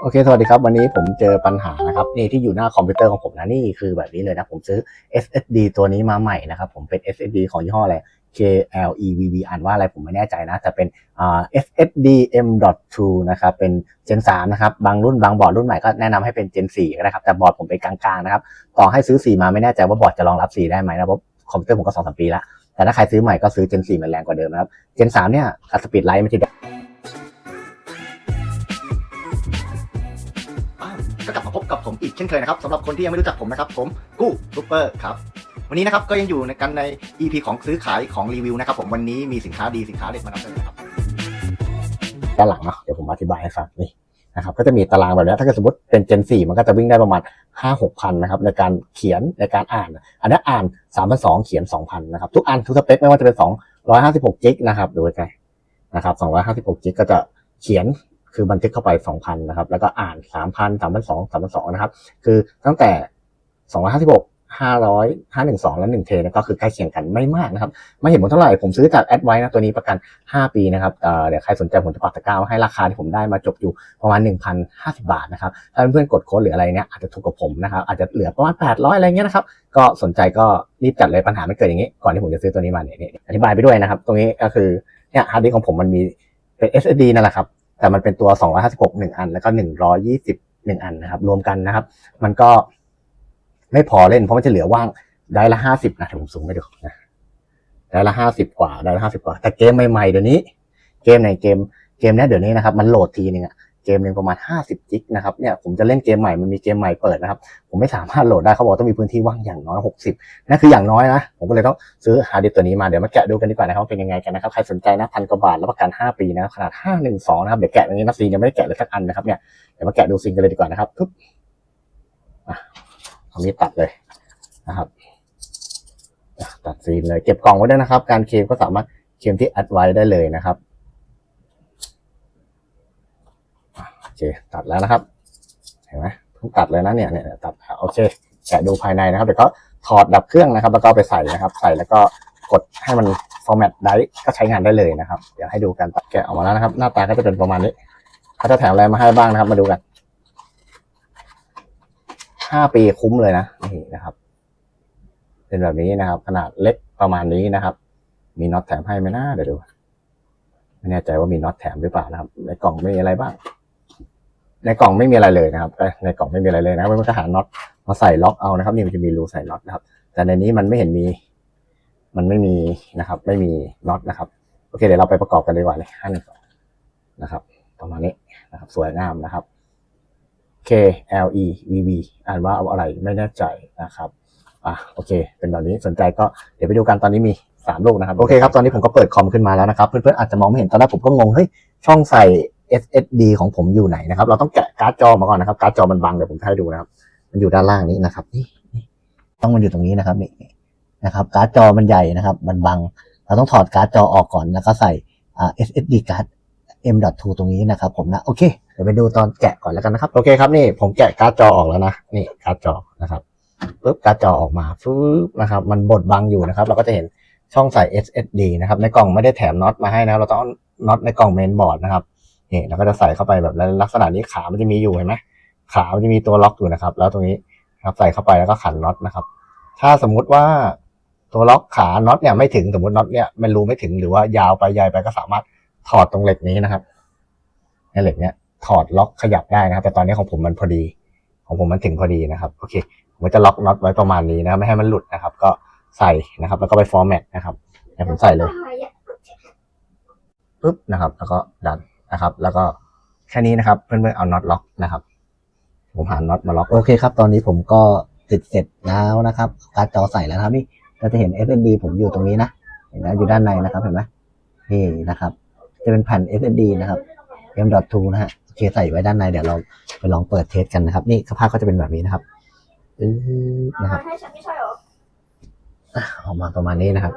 โอเค สวัสดีครับ วันนี้ผมเจอปัญหานะครับนี่ที่อยู่หน้าคอมพิวเตอร์ของผมนะนี่คือแบบนี้เลยนะ ผมซื้อ SSD ตัวนี้มาใหม่นะครับผมเป็น SSD ของยี่ห้ออะไร KLEVV อ่านว่าอะไรผมไม่แน่ใจนะแต่เป็น SSD M.2 นะครับเป็น Gen 3นะครับบางรุ่นบางบอร์ดรุ่นใหม่ก็แนะนำให้เป็น Gen 4ก็ได้ครับแต่บอร์ดผมเป็นกลางๆนะครับต่อให้ซื้อ 4 มาไม่แน่ใจว่าบอร์ดจะรองรับ 4 ได้ไหมนะเพราะคอมพิวเตอร์ผมก็2-3ปีแล้วแต่ถ้าใครซื้อใหม่ก็ซื้อ Gen 4มันแรงกว่าเดิมนะครับ Gen 3เนี่ยสปีดไลท์ไม่ใช่ เช่นเคยนะครับสำหรับคนที่ยังไม่รู้จักผมนะครับผมกู้ซูเปอร์ครับวันนี้นะครับก็ยังอยู่ในกันใน EP ของซื้อขายของรีวิวนะครับผมวันนี้มีสินค้าดีสินค้าเด็ดมานำเสนอครับด้านหลังเนาะเดี๋ยวผมอธิบายให้ฟังนี่นะครับก็จะมีตารางแบบนี้ถ้าเกิดสมมติเป็น Gen 4 มันก็จะวิ่งได้ประมาณ 5 6พันนะครับในการเขียนในการอ่าน อันนี้อ่าน3 2 0 0เขียน 2,000นะครับทุกอันทุกสเปคไม่ว่าจะเป็น 256 จิกนะครับดูใกล้ๆนะครับ256 จิกก็จะเขียน คือบันทึกเข้าไป 2,000 นะครับ แล้วก็อ่าน 3,000 3,200 3,200 นะครับ คือตั้งแต่ 256 500 512 และ 1 เทเนี่ยก็คือใกล้เคียงกันไม่มากนะครับ ไม่เห็นผลเท่าไหร่ ผมซื้อจากแอดไว้นะ ตัวนี้ประกัน 5 ปีนะครับเเดี๋ยวใครสนใจผมจะปักตะกร้าให้ราคาที่ผมได้มาจบอยู่ประมาณ 1,050 บาทนะครับ ถ้าเพื่อนๆกดโค้ดหรืออะไรเนี้ยอาจจะถูกกับผมนะครับ อาจจะเหลือประมาณ 800 อะไรเงี้ยนะครับ ก็สนใจก็รีบจัดเลยปัญหาไม่เกิดอย่างนี้ ก่อนที่ผมจะซื้อตัวนี้มาเนี่ยอธิบายไปด้วยนะครับ ตรงนี้ก็คือเนี่ยฮาร์ดดิสของผมมันมีเป็น SSD นั่นแหละครับ แต่มันเป็นตัว 256 1 อัน แล้วก็ 120 1 อันนะครับ รวมกันนะครับ มันก็ไม่พอเล่น เพราะมันจะเหลือว่างได้ละ 50 นะเดี๋ยวผมสูงไม่ดูนะได้ละห้าสิบกว่าได้ละห้าสิบกว่า แต่เกมใหม่ๆเดี๋ยวนี้ เกมไหนเกมเกมเนี้ยเดี๋ยวนี้นะครับ มันโหลดทีนึงอะ เกมหนึ่งประมาณห้าสิบจิกนะครับเนี่ยผมจะเล่นเกมใหม่มันมีเกมใหม่เปิดนะครับผมไม่สามารถโหลดได้เขาบอกต้องมีพื้นที่ว่างอย่างน้อยหกสิบนั่นคืออย่างน้อยนะผมก็เลยต้องซื้อฮาร์ดดิสก์ตัวนี้มาเดี๋ยวมาแกะดูกันดีกว่านะครับเป็นยังไงกันนะครับใครสนใจนะพันกว่าบาทรับประกันห้าปีนะขนาดห้าหนึ่งสองนะครับเดี๋ยวแกะตรงนี้นะซียังไม่ได้แกะเลยสักอันนะครับเนี่ยเดี๋ยวมาแกะดูซิงกันเลยดีกว่านะครับปึ๊บเอามีดตัดเลยนะครับตัดซีนเลยเก็บกล่องไว้ด้วยนะครับ การเคลมก็สามารถเคลมที่แอดไว้ได้เลยนะครับโอ เค ตัดแล้วนะครับ เห็นไหมเพิ่งตัดเลยนะเนี่ยเนี่ยตัดโอเคแกะดูภายในนะครับเดี๋ยวก็ถอดดับเครื่องนะครับ แล้วก็ไปใส่นะครับ ใส่แล้วก็กดให้มันฟอร์แมตได้ก็ใช้งานได้เลยนะครับเดี๋ยวให้ดูกันตัดแกะออกมาแล้วนะครับ หน้าตาก็จะเป็นประมาณนี้เขาจะแถมอะไรมาให้บ้างนะครับ มาดูกันห้าปีคุ้มเลยนะนี่นะครับ เป็นแบบนี้นะครับ ขนาดเล็กประมาณนี้นะครับ มีน็อตแถมให้ไหมนะเดี๋ยวดูไม่แน่ใจว่ามีน็อตแถมหรือเปล่านะครับในกล่องไม่มีอะไรบ้าง ในกล่องไม่มีอะไรเลยนะครับในกล่องไม่มีอะไรเลยนะครับมันก็หาน็อตมาใส่ล็อกเอานะครับ นี่มันจะมีรูใส่น็อตนะครับ แต่ในนี้มันไม่เห็นมี มันไม่มีนะครับ ไม่มีน็อตนะครับ โอเค เดี๋ยวเราไปประกอบกันดีกว่าเลยห้าหนึ่งสองนะครับประมาณนี้นะครับ สวยงามนะครับ K L E V V อ่านว่าเอาอะไรไม่แน่ใจนะครับอะโอเค เป็นแบบนี้สนใจก็เดี๋ยวไปดูกันตอนนี้มีสามลูกนะครับ โอเคครับ ตอนนี้ผมก็เปิดคอมขึ้นมาแล้วนะครับ เพื่อนๆอาจจะมองไม่เห็นตอนแรกผมก็งงเฮ้ยช่องใส่ SSD ของผมอยู่ไหนนะครับ เราต้องแกะการ์ดจอมาก่อนนะครับ การ์ดจอมันบังเดี๋ยวผมให้ดูนะครับ มันอยู่ด้านล่างนี้นะครับ นี่ต้องมันอยู่ตรงนี้นะครับนี่นะครับ การ์ดจอมันใหญ่นะครับ มันบัง เราต้องถอดการ์ดจอออกก่อนแล้วก็ใส่อ่า SSD การ์ด M.2 ตรงนี้นะครับ ผมนะโอเคเดี๋ยวไปดูตอนแกะก่อนแล้วกันนะครับ โอเคครับนี่ผมแกะการ์ดจอออกแล้วนะนี่การ์ดจอนะครับปุ๊บการ์ดจอออกมาฟึบนะครับ มันบดบังอยู่นะครับ เราก็จะเห็นช่องใส่ SSD นะครับ ในกล่องไม่ได้แถมน็อตมาให้นะเราต้องน็อตในกล่องเมนบอร์ดนะครับ นี่เราก็จะใส่เข้าไปแบบลักษณะนี้ขามันจะมีอยู่เห็นไหมขามันจะมีตัวล็อกอยู่นะครับ แล้วตรงนี้นะครับใส่เข้าไปแล้วก็ขันน็อตนะครับ ถ้าสมมุติว่าตัวล็อกขาน็อตเนี่ยไม่ถึงสมมติน็อตเนี่ยมันรูไม่ถึงหรือว่ายาวไปใหญ่ไปก็สามารถถอดตรงเหล็กนี้นะครับในเหล็กเนี่ยถอดล็อกขยับได้นะครับ แต่ตอนนี้ของผมมันพอดี ของผมมันถึงพอดีนะครับโอเคผมจะล็อกน็อตไว้ประมาณนี้นะไม่ให้มันหลุดนะครับ ก็ใส่นะครับ แล้วก็ไปฟอร์แมตนะครับเดี๋ยวผมใส่เลยปุ๊บนะครับ แล้วก็ดัน นะครับ แล้วก็แค่นี้นะครับเพื่อนๆเอาน็อตล็อกนะครับ ผมหาน็อตมาล็อกโอเคครับ ตอนนี้ผมก็ติดเสร็จแล้วนะครับการ์ดจอใส่แล้วนะครับนี่เราจะเห็น SSD ผมอยู่ตรงนี้นะเห็นไหมอยู่ด้านในนะครับเห็นไหมนี่นะครับ จะเป็นแผ่น SSD นะครับ M.2 นะฮะโอเคใส่ไว้ด้านในเดี๋ยวเราไปลองเปิดเทสกันนะครับ นี่สภาพก็จะเป็นแบบนี้นะครับอื้อนะครับให้ฉันไม่ใช่เหรออะออกมาประมาณนี้นะครับ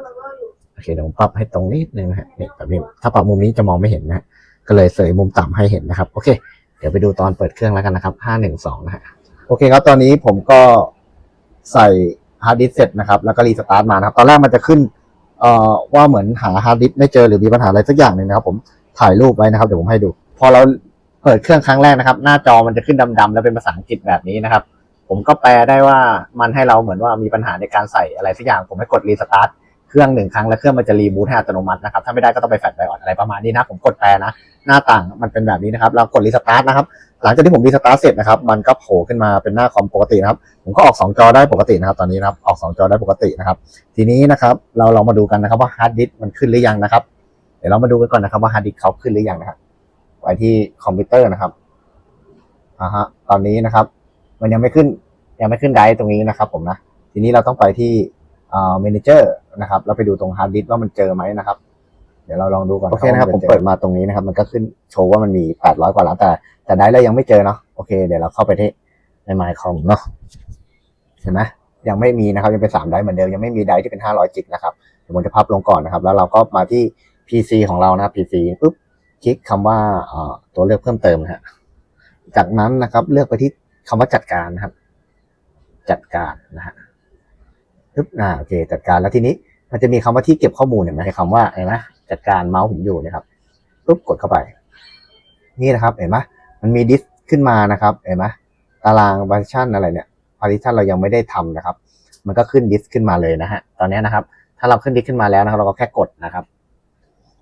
โอเคเดี๋ยวผมปรับให้ตรงนิดนึงนะฮะนี่แบบนี้ถ้าปรับมุมนี้จะมองไม่เห็นนะฮะ ก็เลยเสยมุมต่ำให้เห็นนะครับ โอเค เดี๋ยวไปดูตอนเปิดเครื่องแล้วกันนะครับห้าหนึ่งสองนะฮะ โอเคครับ ตอนนี้ผมก็ใส่ฮาร์ดดิสเสร็จนะครับ แล้วก็รีสตาร์ทมานะครับ ตอนแรกมันจะขึ้นเอ่อว่าเหมือนหาฮาร์ดดิสไม่เจอหรือมีปัญหาอะไรสักอย่างหนึ่งนะครับ ผมถ่ายรูปไว้นะครับ เดี๋ยวผมให้ดู พอเราเปิดเครื่องครั้งแรกนะครับ หน้าจอมันจะขึ้นดำๆแล้วเป็นภาษาอังกฤษแบบนี้นะครับ ผมก็แปลได้ว่ามันให้เราเหมือนว่ามีปัญหาในการใส่อะไรสักอย่าง ผมให้กดรีสตาร์ทเครื่องหนึ่งครั้งแล้วเครื่องมันจะรีบูตให้อัตโนมัตินะครับ ถ้าไม่ได้ก็ต้องไปแฟลชไปอ่อนอะไรประมาณนี้นะ ผมกดแปลนะ หน้าต่างมันเป็นแบบนี้นะครับเรากดรีสตาร์ทนะครับหลังจากที่ผมรีสตาร์ทเสร็จนะครับมันก็โผล่ขึ้นมาเป็นหน้าคอมปกตินะครับผมก็ออก 2 จอได้ปกตินะครับตอนนี้นะครับออก 2 จอได้ปกตินะครับทีนี้นะครับเราลองมาดูกันนะครับว่าฮาร์ดดิสก์มันขึ้นหรือยังนะครับเดี๋ยวเรามาดูกันก่อนนะครับว่าฮาร์ดดิสก์เขาขึ้นหรือยังนะครับไว้ที่คอมพิวเตอร์นะครับอ่าฮะตอนนี้นะครับ มันยังไม่ขึ้นยังไม่ขึ้นไดรฟ์ตรงนี้นะครับ ผมนะทีนี้เราต้องไปที่เอ่า manager นะครับเราไปดูตรงฮาร์ดดิสก์ว่ามันเจอไหมนะครับ ดี๋ยวเราลองดูก่อนโอเคนะครับผมเปิดมาตรงนี้นะครับ มันก็ขึ้นโชว์ว่ามันมี800กว่าแล้วแต่ แต่ไดรฟ์เรายังไม่เจอเนาะโอเคเดี๋ยวเราเข้าไปที่ใน mycom เนาะเห็นไหมยังไม่มีนะครับยังเป็น3ไดรฟ์เหมือนเดิมยังไม่มีไดรฟ์ที่เป็น500จิกนะครับเดี๋ยวผมจะพับลงก่อนนะครับ แล้วเราก็มาที่ PC ของเรานะครับ PC ปุ๊บคลิกคำว่าเอ่อตัวเลือกเพิ่มเติมนะฮะจากนั้นนะครับ เลือกไปที่คำว่าจัดการนะครับ จัดการนะฮะปึ๊บอ่าโอเค จัดการแล้วทีนี้มันจะมีคำว่าที่เก็บข้อมูลเห็นไหมคำว่าเห็นไหม จัดการเมาส์ผมอยู่นะครับปุ๊บกดเข้าไป นี่นะครับ เห็นไหมมันมีดิสขึ้นมานะครับเห็นไหมตารางพาร์ติชันอะไรเนี่ยพาร์ติชันเรายังไม่ได้ทำนะครับ มันก็ขึ้นดิสขึ้นมาเลยนะฮะตอนนี้นะครับ ถ้าเราขึ้นดิสขึ้นมาแล้วนะครับ เราก็แค่กดนะครับ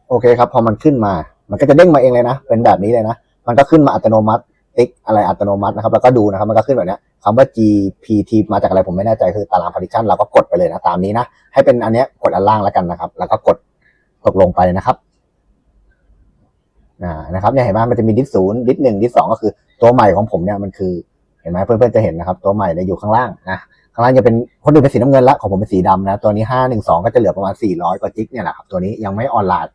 โอเคครับ พอมันขึ้นมา มันก็จะเด้งมาเองเลยนะ เป็นแบบนี้เลยนะ มันก็ขึ้นมาอัตโนมัติติ๊กอะไรอัตโนมัตินะครับ แล้วก็ดูนะครับ มันก็ขึ้นแบบนี้คำว่า GPT มาจากอะไรผมไม่แน่ใจคือตาราง partition เราก็กดไปเลยนะตามนี้นะให้เป็นอันเนี้ยกดอันล่างแล้วกันนะครับ แล้วก็กด ตกลงไปนะครับนะครับเนี่ยเห็นไหมมันจะมีดิสศูนย์ดิสหนึ่งดิสสองก็คือตัวใหม่ของผมเนี่ยมันคือเห็นไหมเพื่อนๆจะเห็นนะครับ ตัวใหม่เนี่ยอยู่ข้างล่างนะข้างล่างจะเป็นคนอื่นเป็นสีน้ำเงินละของผมเป็นสีดำนะตัวนี้ห้าหนึ่งสองก็จะเหลือประมาณสี่ร้อยกว่าจิกเนี่ยแหละครับตัวนี้ยังไม่ออนไลน์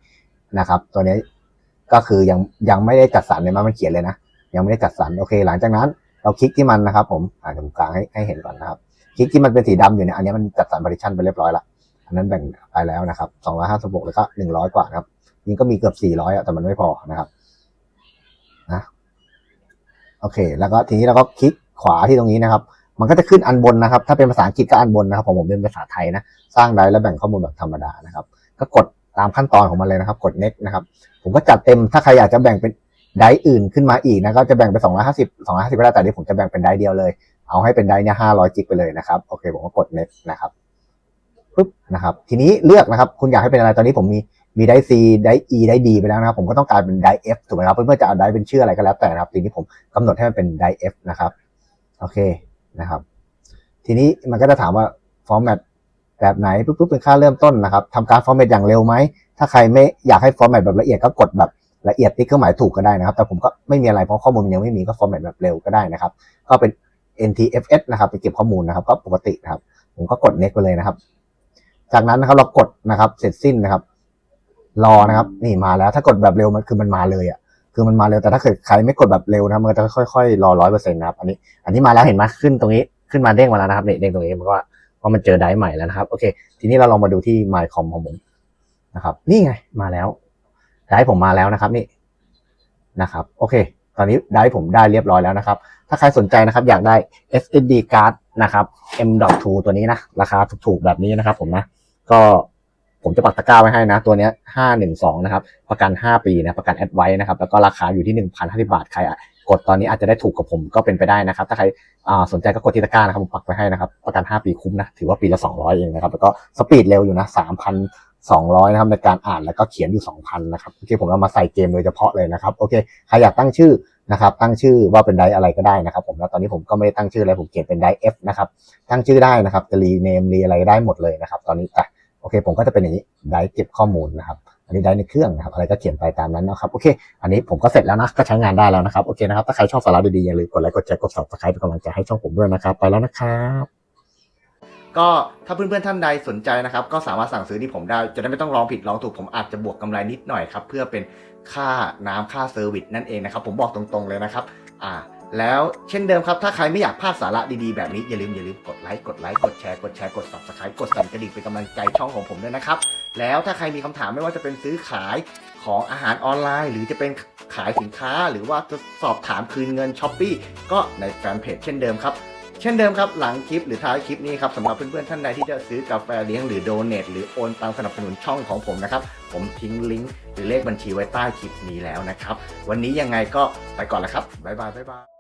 นะครับ ตัวนี้ก็คือยังยังไม่ได้จัดสรรเลยมันมันเขียนเลยนะยังไม่ได้จัดสรรโอเค หลังจากนั้น เราคลิกที่มันนะครับ ผมอ่านตรงกลางให้ให้เห็นก่อนนะครับ คลิกที่มันเป็นสีดำอยู่เนี่ยอันนี้มันจัดสรร partition ไปเรียบร้อยละ อันนั้นแบ่งไปแล้วนะครับสองร้อยห้าสิบหกแล้วก็หนึ่งร้อยกว่านะครับนี่ก็มีเกือบสี่ร้อยอะแต่มันไม่พอนะครับนะโอเค แล้วก็ทีนี้เราก็คลิกขวาที่ตรงนี้นะครับ มันก็จะขึ้นอันบนนะครับ ถ้าเป็นภาษาอังกฤษก็อันบนนะครับของผมเป็นภาษาไทยนะ สร้างได้แล้วแบ่งข้อมูลแบบธรรมดานะครับ ก็กดตามขั้นตอนของมันเลยนะครับ กด next นะครับ ผมก็จัดเต็ม ถ้าใครอยากจะแบ่งเป็นไดร์อื่นขึ้นมาอีกนะ ก็จะแบ่งเป็น250 250ก็ได้แต่เดี๋ยวผมจะแบ่งเป็นไดร์เดียวเลย เอาให้เป็นไดร์เนี่ย500จิกไปเลยนะครับ โอเค ผมก็กด next นะครับ ปุ๊บนะครับทีนี้เลือกนะครับ คุณอยากให้เป็นอะไรตอนนี้ผมมีมีไดร์ C ไดร์ E ไดร์ D ไปแล้วนะครับ ผมก็ต้องการเป็นไดร์ F ถูกไหมครับเพื่อนๆจะเอาไดร์เป็นชื่ออะไรก็แล้วแต่นะครับ ทีนี้ผมกำหนดให้มันเป็นไดร์ F นะครับโอเคนะครับ ทีนี้มันก็จะถามว่าฟอร์แมตแบบไหนปุ๊บปุ๊บเป็นค่าเริ่มต้นนะครับทำการฟอร์แมตอย่างเร็วไหม ถ้าใครไม่อยากให้ฟอร์แมตแบบละเอียดก็กดแบบละเอียดติ๊กเครื่องหมายถูกก็ได้นะครับ แต่ผมก็ไม่มีอะไรเพราะข้อมูลมันยังไม่มีก็ฟอร์แมตแบบเร็วก็ได้นะครับ ก็เป็น NTFS นะครับไปเก็บข้อมูลนะครับ ก็ปกตินะครับ ผมก็กด next ไปเลยนะครับ จากนั้นนะครับเรากดนะครับ เสร็จสิ้นนะครับ รอนะครับ นี่มาแล้ว ถ้ากดแบบเร็วมันคือมันมาเลยอะคือมันมาเร็วแต่ถ้าเกิดใครไม่กดแบบเร็วนะมันจะค่อยๆรอร้อยเปอร์เซ็นต์นะครับอันนี้ อันนี้มาแล้วเห็นไหมขึ้นตรงนี้ขึ้นมาเด้งมาแล้วนะครับนี่เด้งตรงนี้มันก็ว่ามันเจอไดร์ใหม่แล้วนะครับ โอเค ทีนี้เราลองมาดูที่ mycom ของผมนะครับ นี่ไงมาแล้วไดร์ผมมาแล้วนะครับนี่นะครับ โอเค ตอนนี้ไดร์ผมได้เรียบร้อยแล้วนะครับ ถ้าใครสนใจนะครับ อยากได้ SSD card นะครับ M.2 ตัวนี้นะ ราคาถูกๆแบบนี้นะครับผมนะ ก็ผมจะปักตะกร้าไว้ให้นะ ตัวเนี้ย512นะครับ ประกัน5ปีนะ ประกันแอดไว้นะครับ แล้วก็ราคาอยู่ที่1,050บาท ใครกดตอนนี้อาจจะได้ถูกกับผมก็เป็นไปได้นะครับ ถ้าใครสนใจก็กดที่ตะกร้านะครับ ผมปักไว้ให้นะครับ ประกัน5ปีคุ้มนะ ถือว่าปีละ200เองนะครับ แล้วก็สปีดเร็วอยู่นะ3,200นะครับในการอ่านแล้วก็เขียนอยู่2,000นะครับโอเคผมเอามาใส่เกมโดยเฉพาะเลยนะครับ โอเคใครอยากตั้งชื่อนะครับ ตั้งชื่อว่าเป็นไดอะไรก็ได้นะครับ ผมแล้วตอนนี้ผมก็ไม่ได้ตั้งชื่ออะไรผมเขียนเป็นได F นะครับ ตั้งชื่อได้นะครับจะรีเนมรีอะไรได้หมดเลยนะครับ ตอนนี้อะ โอเคผมก็จะเป็นอย่างนี้ไดเก็บข้อมูลนะครับ อันนี้ได้ในเครื่องนะครับ อะไรก็เขียนไปตามนั้นนะครับ โอเค อันนี้ผมก็เสร็จแล้วนะ ก็ใช้งานได้แล้วนะครับ โอเคนะครับ ถ้าใครชอบสาระดีๆ อย่าลืมกดไลค์ กดแชร์ กด subscribe เป็นกำลังใจให้ช่องผมด้วยนะครับ ไปแล้วนะครับก็ถ้าเพื่อนๆท่านใดสนใจนะครับ ก็สามารถสั่งซื้อที่ผมได้ จะได้ไม่ต้องลองผิดลองถูกผมอาจจะบวกกำไรนิดหน่อยครับ เพื่อเป็นค่าน้ำค่าเซอร์วิสนั่นเองนะครับ ผมบอกตรงๆเลยนะครับ อ่า แล้วเช่นเดิมครับ ถ้าใครไม่อยากพลาดสาระดีๆ แบบนี้ อย่าลืมอย่าลืมกดไลค์กดไลค์กดแชร์กดแชร์กด subscribe กดสั่นกระดิ่งเป็นกำลังใจช่องของผมด้วยนะครับ แล้วถ้าใครมีคำถามไม่ว่าจะเป็นซื้อขายของอาหารออนไลน์ หรือจะเป็นขายสินค้า หรือว่าจะสอบถามคืนเงินช้อปปีก็ในแฟนเพจเช่นเดิมครับเช่นเดิมครับ หลังคลิปหรือท้ายคลิปนี้ครับสำหรับเพื่อนๆท่านใดที่จะซื้อกาแฟเลี้ยงหรือโดเนทหรือโอนตังสนับสนุนช่องของผมนะครับ ผมทิ้งลิงก์หรือเลขบัญชีไว้ใต้คลิปนี้แล้วนะครับ วันนี้ยังไงก็ไปก่อนแล้วครับ บ๊ายบายบ๊ายบาย